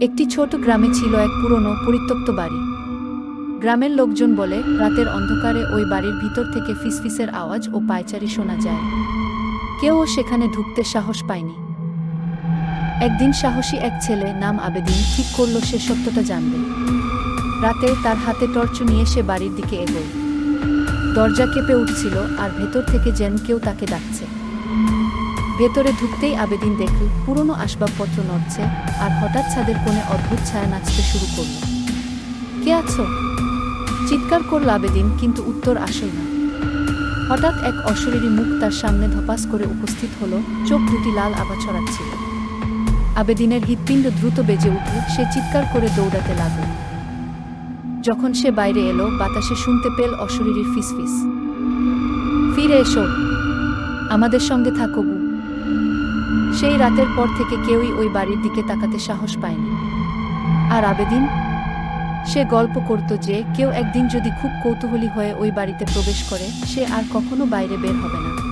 একটি ছোট গ্রামে ছিল এক পুরনো, পরিত্যক্ত বাড়ি। গ্রামের লোকজন বলে, রাতের অন্ধকারে ওই বাড়ির ভিতর থেকে ফিসফিসের আওয়াজ ও পায়চারি শোনা যায়। কেউও সেখানে ঢুকতে সাহস পায়নি। একদিন সাহসী এক ছেলে নাম আবেদিন ঠিক করল সে সত্যটা জানবে। রাতে তার হাতে টর্চ নিয়ে সে বাড়ির দিকে এগোয়। দরজা কেঁপে উঠছিল আর ভেতর থেকে যেন কেউ তাকে ডাকছে। ভেতরে ঢুকতেই আবেদিন দেখল পুরনো আসবাবপত্র নড়ছে আর হঠাৎ ছাদের কোণে অদ্ভুত ছায়া নাচতে শুরু করল। কে আছো? চিৎকার করল আবেদিন, কিন্তু উত্তর আসল না। হঠাৎ এক অশরীরী মুখ তার সামনে ধপাস করে উপস্থিত হলো, চোখ দুটি লাল আভা ছড়াচ্ছিল। আবেদিনের হৃৎপিণ্ড দ্রুত বেজে উঠল, সে চিৎকার করে দৌড়াতে লাগল। যখন সে বাইরে এলো, বাতাসে শুনতে পেল অশরীরীর ফিসফিস। ফিরে এসো। আমাদের সঙ্গে থাকো সেই রাতের পর থেকে কেউই ওই বাড়ির দিকে তাকাতে সাহস পায়নি। আর আবেদিন? সে গল্প করত যে, কেউ একদিন যদি খুব কৌতূহলী হয়ে ওই বাড়িতে প্রবেশ করে, সে আর কখনো বাইরে বের হবে না।